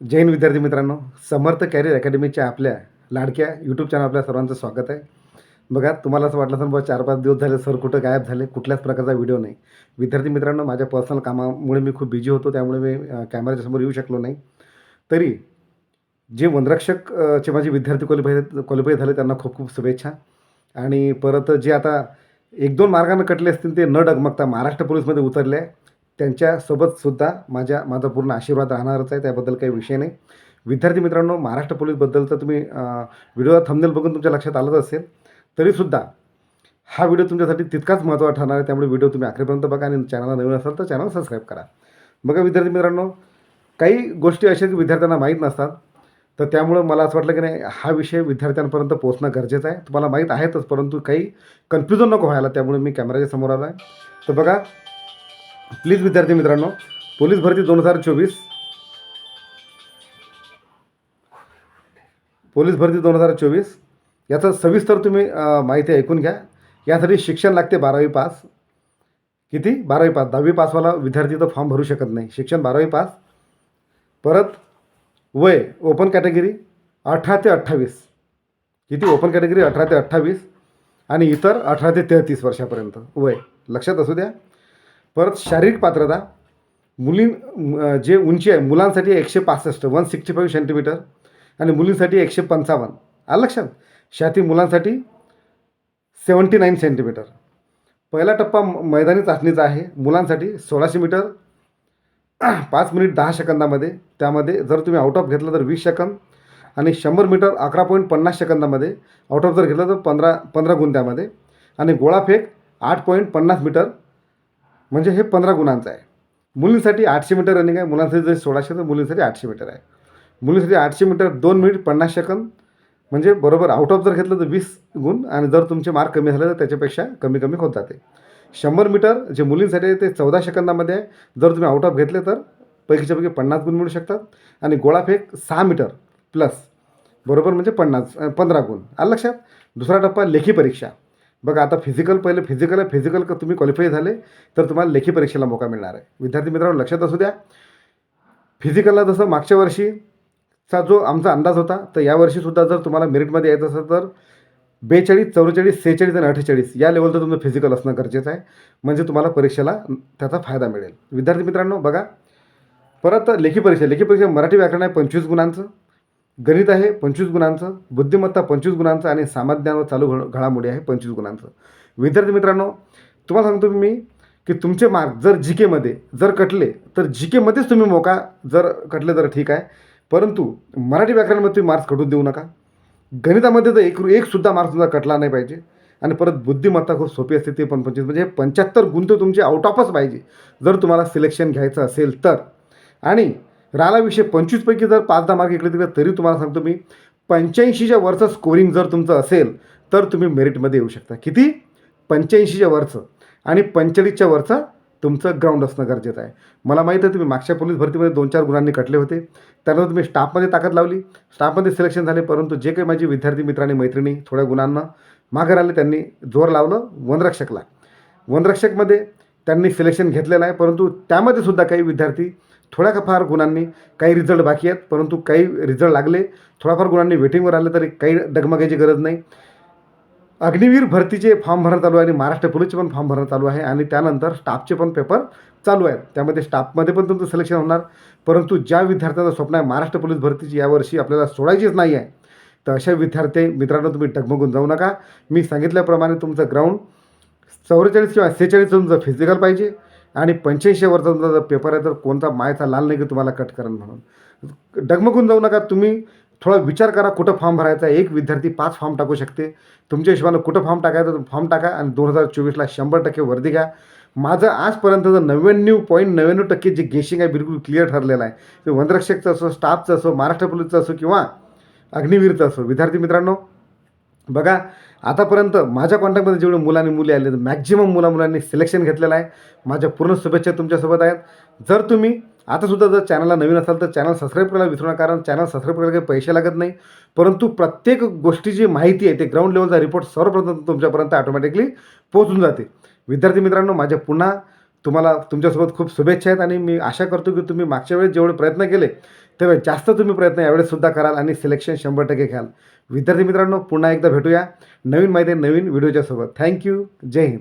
जैन विद्यार्थी मित्रांनो. समर्थ कॅरियर अकॅडमीच्या आपल्या लाडक्या यूट्यूब चॅनल आपल्या सर्वांचं स्वागत आहे. बघा तुम्हाला असं वाटलं असेल बघा चार पाच दिवस झाले सर कुठं गायब झाले कुठल्याच प्रकारचा व्हिडिओ नाही. विद्यार्थी मित्रांनो माझ्या पर्सनल कामामुळे मी खूप बिझी होतो त्यामुळे मी अ, कॅमेऱ्याच्या समोर येऊ शकलो नाही. तरी जे वनरक्षक चे माझे विद्यार्थी क्वालिफाय क्वालिफाय झाले त्यांना खूप खूप शुभेच्छा. आणि परत जे आता एक दोन मार्गानं कटले असतील ते न डगमगता महाराष्ट्र पोलीसमध्ये उतरले आहे. त्यांच्यासोबतसुद्धा माझ्या माझा पूर्ण आशीर्वाद राहणारच आहे त्याबद्दल काही विषय नाही. विद्यार्थी मित्रांनो महाराष्ट्र पोलीसबद्दल तर तुम्ही व्हिडिओ थंबनेल बघून तुमच्या लक्षात आलंच असेल तरीसुद्धा हा व्हिडिओ तुमच्यासाठी तितकाच महत्त्वाचा ठरणार आहे त्यामुळे व्हिडिओ तुम्ही अखेरपर्यंत बघा आणि चॅनलला नवीन असाल तर चॅनल सबस्क्राईब करा. बघा विद्यार्थी मित्रांनो काही गोष्टी अशा की विद्यार्थ्यांना माहीत नसतात तर त्यामुळं मला असं वाटलं की नाही हा विषय विद्यार्थ्यांपर्यंत पोहोचणं गरजेचं आहे. तुम्हाला माहीत आहेतच परंतु काही कन्फ्युजन नको व्हायला त्यामुळे मी कॅमेऱ्याच्या समोर आलो आहे तर बघा प्लीज विद्यार्थी मित्रांनो पोलीस भरती दोन हजार चोवीस. पोलीस भरती दोन हजार चोवीस. याचं सविस्तर तुम्ही माहिती ऐकून घ्या. यासाठी शिक्षण लागते बारावी पास. किती? बारावी पास. दहावी पासवाला विद्यार्थी तर फॉर्म भरू शकत नाही. शिक्षण बारावी पास. परत वय ओपन कॅटेगरी अठरा ते अठ्ठावीस. किती? ओपन कॅटेगरी अठरा ते अठ्ठावीस. आणि इतर अठरा ते तेहतीस वर्षापर्यंत. वय. लक्षात असू द्या. परत शारीरिक पात्रता मुलीं जे उंची आहे मुलांसाठी एकशे पासष्ट वन सिक्स्टी फाईव्ह सेंटीमीटर आणि मुलींसाठी एकशे पंचावन्न. आलं लक्षात? शाती मुलांसाठी सेवन्टी नाईन सेंटीमीटर. पहिला टप्पा म- मैदानी चाचणीचा आहे. मुलांसाठी सोळाशे मीटर पाच मिनिट दहा सेकंदामध्ये. त्यामध्ये जर तुम्ही आउट ऑफ घेतलं तर वीस सेकंद आणि शंभर मीटर अकरा पॉईंट पन्नास सेकंदामध्ये. आउट ऑफ जर घेतलं तर पंधरा पंधरा गुण त्यामध्ये आणि गोळाफेक आठ पॉईंट पन्नास मीटर म्हणजे हे पंधरा गुणांचं आहे. मुलींसाठी आठशे मीटर रनिंग आहे मुलांसाठी जर सोळाशे तर मुलींसाठी आठशे मीटर आहे. मुलींसाठी आठशे मीटर दोन मिनिट पन्नास सेकंद म्हणजे बरोबर आउट ऑफ जर घेतलं तर वीस गुण आणि जर तुमचे मार्क कमी झाले तर त्याच्यापेक्षा कमी कमी होत जाते. शंभर मीटर जे मुलींसाठी आहे ते चौदा सेकंदामध्ये आहे. जर तुम्ही आउट ऑफ घेतले तर पैकीच्या पैकी पन्नास गुण मिळू शकतात. आणि गोळाफेक सहा मीटर प्लस बरोबर म्हणजे पन्नास पंधरा गुण. आलं लक्षात? दुसरा टप्पा लेखी परीक्षा. बघा आता फिजिकल पहिले फिजिकल आहे फिजिकल का तुम्ही क्वालिफाय झाले तर तुम्हाला लेखी परीक्षेला मौका मिळणार आहे. विद्यार्थी मित्रांनो लक्षात असू द्या फिजिकलला जसं मागच्या वर्षीचा जो आमचा अंदाज होता तर यावर्षीसुद्धा जर तुम्हाला मेरिटमध्ये यायचं असेल तर बेचाळीस चौवेचाळीस सेहेचाळीस आणि अठ्ठेचाळीस या लेवलचं तुमचं फिजिकल असणं गरजेचं आहे. म्हणजे तुम्हाला परीक्षेला त्याचा फायदा मिळेल. विद्यार्थी मित्रांनो बघा परत लेखी परीक्षा लेखी परीक्षा मराठी व्याकरण आहे पंचवीस गुणांचं. गणित आहे पंचवीस गुणांचं बुद्धिमत्ता पंचवीस गुणांचं आणि सामान्य व चालू घड- घडामोडी आहे पंचवीस गुणांचं. विद्यार्थी मित्रांनो तुम्हाला सांगतो मी की तुमचे मार्क जर जी केमध्ये जर कटले तर जी केमध्येच तुम्ही मोका जर कटले तर ठीक आहे. परंतु मराठी व्याकरणामध्ये तुम्ही मार्क्स कटून देऊ नका. गणितामध्ये तर एक एकसुद्धा मार्क्स तुमचा कटला नाही पाहिजे. आणि परत बुद्धिमत्ता खूप सोपी असते ते पण पंचवीस. म्हणजे पंच्याहत्तर गुण तर तुमचे आउट ऑफच पाहिजे. जर तुम्हाला सिलेक्शन घ्यायचं असेल तर. आणि राहिला विषय पंचवीसपैकी जर पाच दहा मार्क इकडे तिकडे तरी तुम्हाला सांगतो मी पंच्याऐंशीच्या वरचं स्कोरिंग जर तुमचं असेल तर तुम्ही मेरिटमध्ये येऊ शकता. किती? पंच्याऐंशीच्या वरचं. आणि पंचेचाळीसच्या वरचं तुमचं ग्राउंड असणं गरजेचं आहे. मला माहीत आहे तुम्ही मागच्या पोलीस भरतीमध्ये दोन चार गुणांनी कटले होते. त्यानंतर तुम्ही स्टाफमध्ये ताकद लावली. स्टाफमध्ये सिलेक्शन झाले परंतु जे काही माझे विद्यार्थी मित्रांनी मैत्रिणी थोड्या गुणांना माघार आले त्यांनी जोर लावलं वनरक्षकला. वनरक्षकमध्ये त्यांनी सिलेक्शन घेतलेलं आहे परंतु त्यामध्ये सुद्धा काही विद्यार्थी थोड्या का फार गुणांनी काही रिझल्ट बाकी आहेत परंतु काही रिझल्ट लागले. थोड्याफार गुणांनी वेटिंगवर आले तरी काही डगमगायची गरज नाही. अग्निवीर भरतीचे फॉर्म भरणं चालू आहे आणि महाराष्ट्र पोलीसचे पण फॉर्म भरणं चालू आहे आणि त्यानंतर स्टाफचे पण पेपर चालू आहेत. त्यामध्ये स्टाफमध्ये पण तुमचं सिलेक्शन होणार परंतु ज्या विद्यार्थ्यांचं स्वप्न आहे महाराष्ट्र पोलीस भरतीची यावर्षी आपल्याला सोडायचीच नाही आहे. तर अशा विद्यार्थी मित्रांनो तुम्ही डगमगून जाऊ नका. मी सांगितल्याप्रमाणे तुमचं ग्राउंड चौवेचाळीस किंवा सेहेचाळीस तुमचं फिजिकल पाहिजे. आणि पंच्याऐंशीवरचा तुमचा जर पेपर आहे तर कोणता मायचा लाल नाही की तुम्हाला कट करण म्हणून? डगमगून जाऊ नका तुम्ही. थोडा विचार करा कुठं फॉर्म भरायचा आहे. एक विद्यार्थी पाच फॉर्म टाकू शकते. तुमच्या हिशोबानं कुठं फॉर्म टाकायचं तर फॉर्म टाका आणि दोन हजार चोवीसला शंभर टक्के वर्दी घ्या. माझं आजपर्यंतचं नव्याण्णव पॉईंट नव्याण्णव टक्के जे गेशिंग आहे बिलकुल क्लिअर ठरलेलं आहे. ते वनरक्षकचं असो स्टाफचं असो महाराष्ट्र पोलीसचं असो किंवा अग्निवीरचं असो. विद्यार्थी मित्रांनो बघा आतापर्यंत माझ्या कॉन्टॅक्टमध्ये जेवढे मुलं आणि मुली आले मॅक्झिमम मुला मुलांनी सिलेक्शन घेतलेलं आहे. माझ्या पूर्ण शुभेच्छा तुमच्यासोबत आहेत. जर तुम्ही आतासुद्धा जर चॅनलला नवीन असाल तर चॅनल सबस्क्राईब करायला विसरू नका कारण चॅनल सबस्क्राईब करायला काही पैसे लागत नाही. परंतु प्रत्येक गोष्टीची माहिती आहे ते ग्राउंड लेवलचा रिपोर्ट सर्वप्रथम तुमच्यापर्यंत ऑटोमॅटिकली पोहोचून जाते. विद्यार्थी मित्रांनो माझ्या पुन्हा तुम्हाला तुमच्यासोबत खूप शुभेच्छा आहेत आणि मी आशा करतो की तुम्ही मागच्या वेळेस जेवढे प्रयत्न केले तेव्हा जास्त तुम्ही प्रयत्न यावेळेससुद्धा कराल आणि सिलेक्शन शंभर टक्के घ्याल. विद्यार्थी मित्रांनो पुन्हा एकदा भेटूया. नवीन माहिती नवीन व्हिडिओच्यासोबत थँक्यू जय हिंद.